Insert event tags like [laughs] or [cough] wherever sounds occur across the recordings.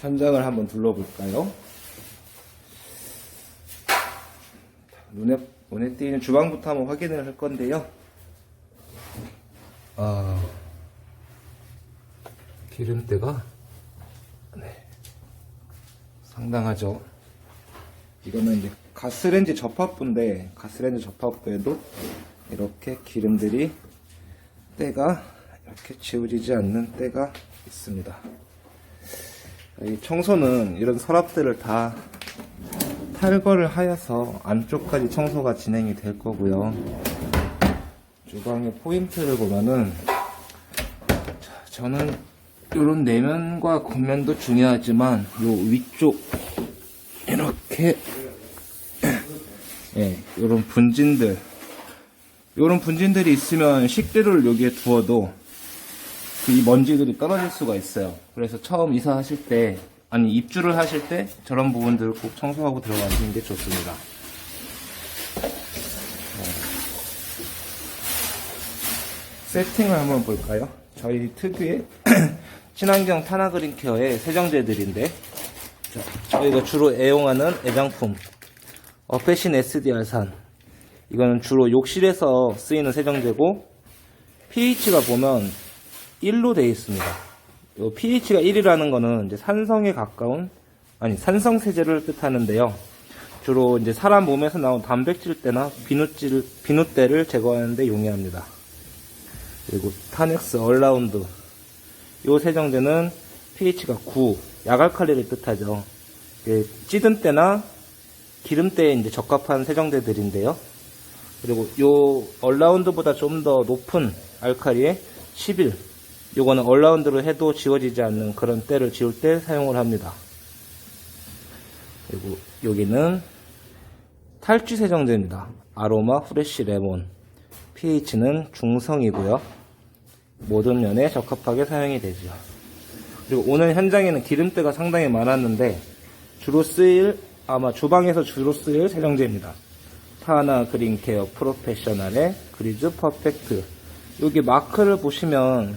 현장을 한번 둘러볼까요? 눈에, 눈에 띄는 주방부터 한번 확인을 할 건데요. 아, 기름때가 네, 상당하죠. 이거는 이제 가스레인지 접합부인데 가스레인지 접합부에도 이렇게 기름들이 때가 이렇게 지워지지 않는 때가 있습니다. 이 청소는 이런 서랍들을 다 탈거를 하여서 안쪽까지 청소가 진행이 될 거고요. 주방의 포인트를 보면은 자, 저는 이런 내면과 겉면도 중요하지만 요 위쪽 이렇게 예, 이런 분진들 이런 분진들이 있으면 식재료를 여기에 두어도 그 이 먼지들이 떨어질 수가 있어요. 그래서 처음 이사하실 때 아니 입주를 하실 때 저런 부분들을 꼭 청소하고 들어가시는 게 좋습니다. 네. 세팅을 한번 볼까요? 저희 특유의 [clears throat] 친환경 타나그린 케어의 세정제들인데 자, 저희가 주로 애용하는 애장품 어패신 SDR산 이거는 주로 욕실에서 쓰이는 세정제고 pH가 보면 1로 되어 있습니다. 요 pH가 1이라는 거는 이제 산성에 가까운 아니 산성 세제를 뜻하는데요. 주로 이제 사람 몸에서 나온 단백질때나 비누질 비누때를 제거하는 데 용이합니다. 그리고 타넥스 얼라운드 요 세정제는 pH가 9 약알칼리를 뜻하죠. 그 찌든 때나 기름때에 이제 적합한 세정제들인데요. 그리고 요 얼라운드보다 좀 더 높은 알칼리의 11 요거는 얼라운드로 해도 지워지지 않는 그런 때를 지울 때 사용을 합니다. 그리고 여기는 탈취 세정제입니다. 아로마 프레쉬 레몬 pH는 중성이고요. 모든 면에 적합하게 사용이 되죠. 그리고 오늘 현장에는 기름때가 상당히 많았는데 주로 쓰일 아마 주방에서 주로 쓰일 세정제입니다. 타나 그린케어 프로페셔널의 그리즈 퍼펙트 여기 마크를 보시면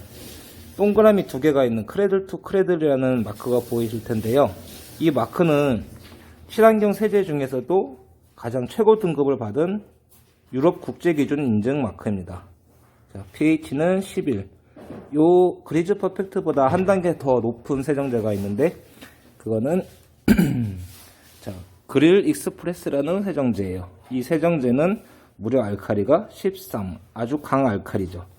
동그라미 두 개가 있는 크레들 투 크레들이라는 마크가 보이실 텐데요. 이 마크는 친환경 세제 중에서도 가장 최고 등급을 받은 유럽 국제 기준 인증 마크입니다. 자, pH는 11. 요 그리즈 퍼펙트보다 한 단계 더 높은 세정제가 있는데 그거는 [clears throat] 자, 그릴 익스프레스라는 세정제예요. 이 세정제는 무려 알칼리가 13. 아주 강 알칼리죠.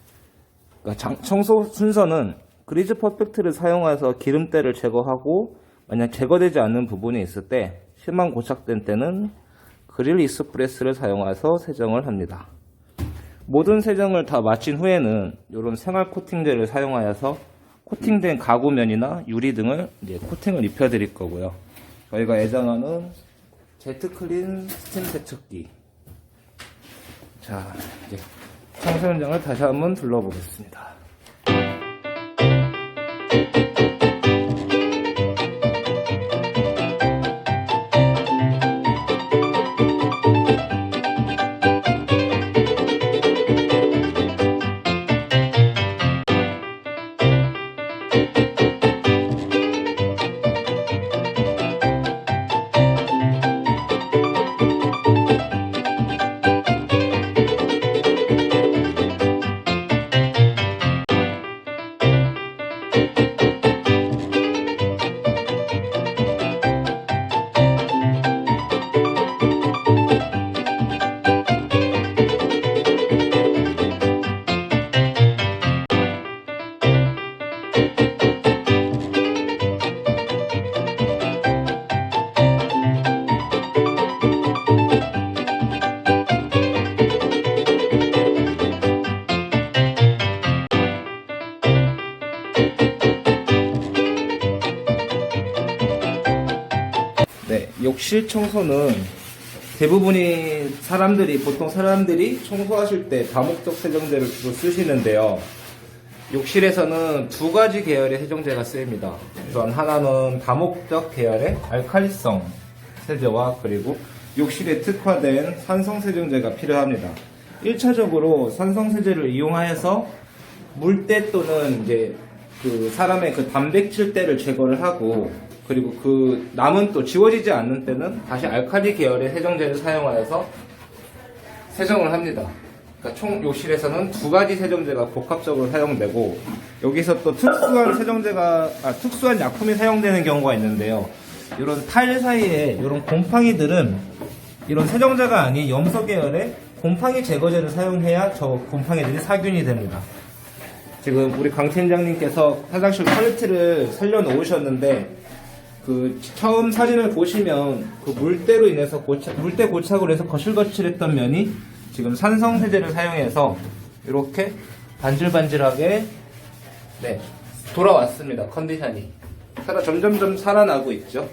그러니까 장- 청소 순서는 그리즈 퍼펙트를 사용해서 기름때를 제거하고 만약 제거되지 않는 부분이 있을 때 심한 고착된 때는 그릴 익스프레스를 사용해서 세정을 합니다. 모든 세정을 다 마친 후에는 이런 생활 코팅제를 사용하여서 코팅된 가구면이나 유리 등을 이제 코팅을 입혀 드릴 거고요. 저희가 애정하는 제트클린 스팀 세척기. 자, 이제 청소 현장을 다시 한번 둘러보겠습니다. 욕실 청소는 대부분이 사람들이 보통 사람들이 청소하실 때 다목적 세정제를 주로 쓰시는데요. 욕실에서는 두 가지 계열의 세정제가 쓰입니다. 우선 하나는 다목적 계열의 알칼리성 세제와 그리고 욕실에 특화된 산성 세정제가 필요합니다. 1차적으로 산성 세제를 이용하여서 물때 또는 이제 그 사람의 그 단백질 때를 제거를 하고 그리고 그 남은 또 지워지지 않는 때는 다시 알칼리 계열의 세정제를 사용하여서 세정을 합니다. 그러니까 총 욕실에서는 두 가지 세정제가 복합적으로 사용되고 여기서 또 특수한 세정제가 아, 특수한 약품이 사용되는 경우가 있는데요. 이런 타일 사이에 이런 곰팡이들은 이런 세정제가 아닌 염소 계열의 곰팡이 제거제를 사용해야 저 곰팡이들이 살균이 됩니다. 지금 우리 강 팀장님께서 화장실 퀄리티를 살려 놓으셨는데 그 처음 사진을 보시면 그 물때로 인해서 고착, 물때 고착으로 해서 거실거실했던 면이 지금 산성 세제를 사용해서 이렇게 반질반질하게 네 돌아왔습니다 컨디션이 살아 점점점 살아나고 있죠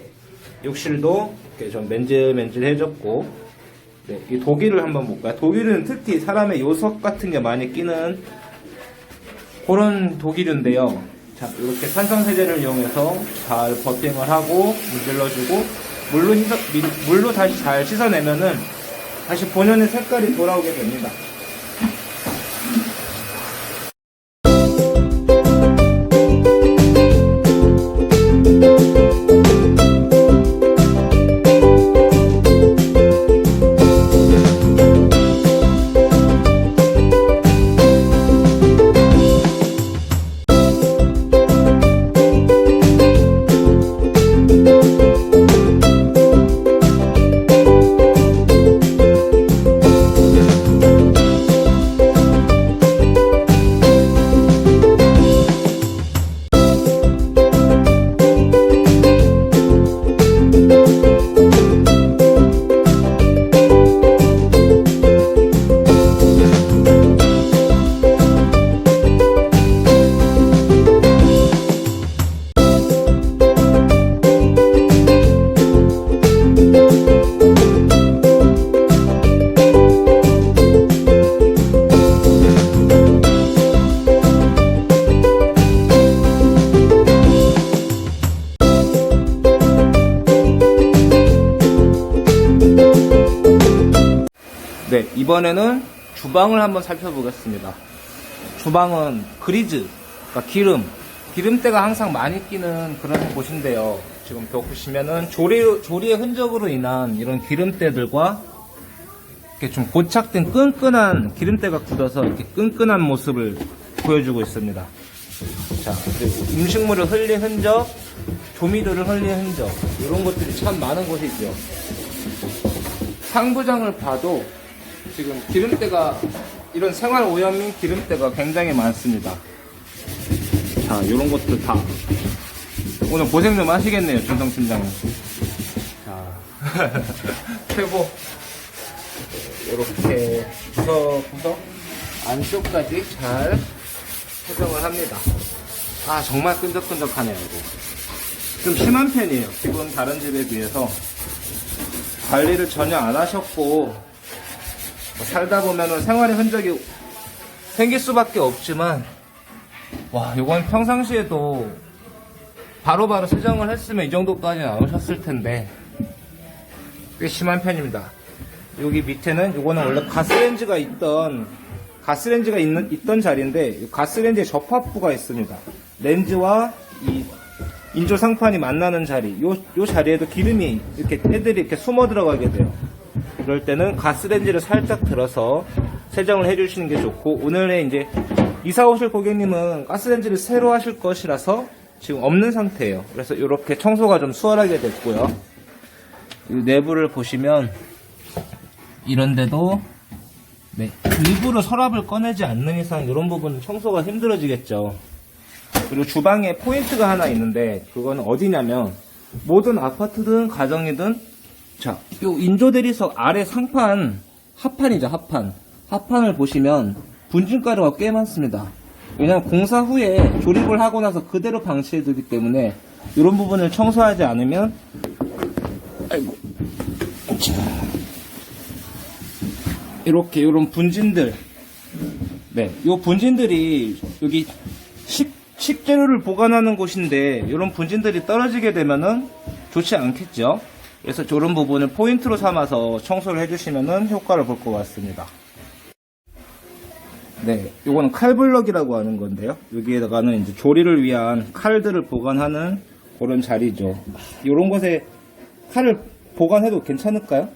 욕실도 이렇게 좀 맨질맨질해졌고 네, 이 독일을 한번 볼까요? 독일은 특히 사람의 요석 같은 게 많이 끼는 그런 독일인데요. 자, 이렇게 산성세제를 이용해서 잘 버팅을 하고 문질러주고 물로 씻어, 미- 물로 다시 잘 씻어내면은 다시 본연의 색깔이 돌아오게 됩니다. 이번에는 주방을 한번 살펴보겠습니다. 주방은 그리즈, 그러니까 기름, 기름때가 항상 많이 끼는 그런 곳인데요. 지금 또 보시면은 조리, 조리의 흔적으로 인한 이런 기름때들과 이렇게 좀 고착된 끈끈한 기름때가 굳어서 이렇게 끈끈한 모습을 보여주고 있습니다. 자, 음식물을 흘린 흔적, 조미료를 흘린 흔적, 이런 것들이 참 많은 곳이 있죠. 상부장을 봐도 지금 기름때가 이런 생활 오염인 기름때가 굉장히 많습니다. 자, 이런 것들 다 오늘 고생 좀 하시겠네요, 준성 팀장님. 자, [laughs] 최고. 이렇게 구석구석 안쪽까지 잘 세정을 합니다. 아, 정말 끈적끈적하네요, 이거. 좀 심한 편이에요. 기본 다른 집에 비해서. 관리를 전혀 안 하셨고 뭐 살다 보면은 생활의 흔적이 생길 수밖에 없지만 와 이건 평상시에도 바로바로 세정을 했으면 이 정도까지는 안 오셨을 텐데 꽤 심한 편입니다 여기 밑에는 이거는 원래 가스렌지가 있던 가스렌지가 있는, 있던 자리인데 이 가스렌지에 접합부가 있습니다 렌즈와 이 인조 상판이 만나는 자리, 요, 요 자리에도 기름이 이렇게 애들이 이렇게 숨어 들어가게 돼요. 그럴 때는 가스렌지를 살짝 들어서 세정을 해주시는 게 좋고, 오늘의 이제 이사 오실 고객님은 가스렌지를 새로 하실 것이라서 지금 없는 상태예요. 그래서 이렇게 청소가 좀 수월하게 됐고요. 이 내부를 보시면 이런데도 네, 일부러 서랍을 꺼내지 않는 이상 이런 부분은 청소가 힘들어지겠죠. 그리고 주방에 포인트가 하나 있는데 그건 어디냐면 모든 아파트든 가정이든 자, 요 인조 대리석 아래 상판 합판이죠, 합판. 합판을 보시면 분진가루가 꽤 많습니다. 왜냐면 공사 후에 조립을 하고 나서 그대로 방치해 두기 때문에 이런 부분을 청소하지 않으면 아이고 자, 이렇게 이런 분진들 네, 요 분진들이 여기 식, 식재료를 보관하는 곳인데 이런 분진들이 떨어지게 되면은 좋지 않겠죠. 그래서 저런 부분을 포인트로 삼아서 청소를 해주시면은 효과를 볼 것 같습니다. 네, 요거는 칼블럭이라고 하는 건데요. 여기에다가는 이제 조리를 위한 칼들을 보관하는 그런 자리죠. 요런 곳에 칼을 보관해도 괜찮을까요?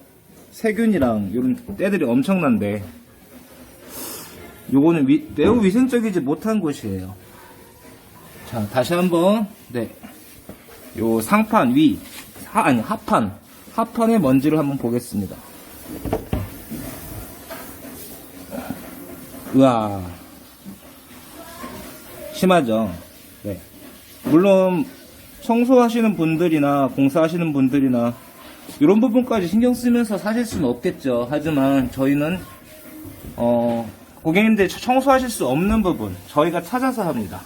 세균이랑 이런 때들이 엄청난데 요거는 위- 매우 위생적이지 못한 곳이에요. 자, 다시 한번 네. 요 상판 위, 하, 아니 하판, 하판의 먼지를 한번 보겠습니다. 우와. 심하죠? 네. 물론, 청소하시는 분들이나 공사하시는 분들이나 이런 부분까지 신경 쓰면서 사실 수는 없겠죠. 하지만 저희는, 어, 고객님들이 청소하실 수 없는 부분, 저희가 찾아서 합니다.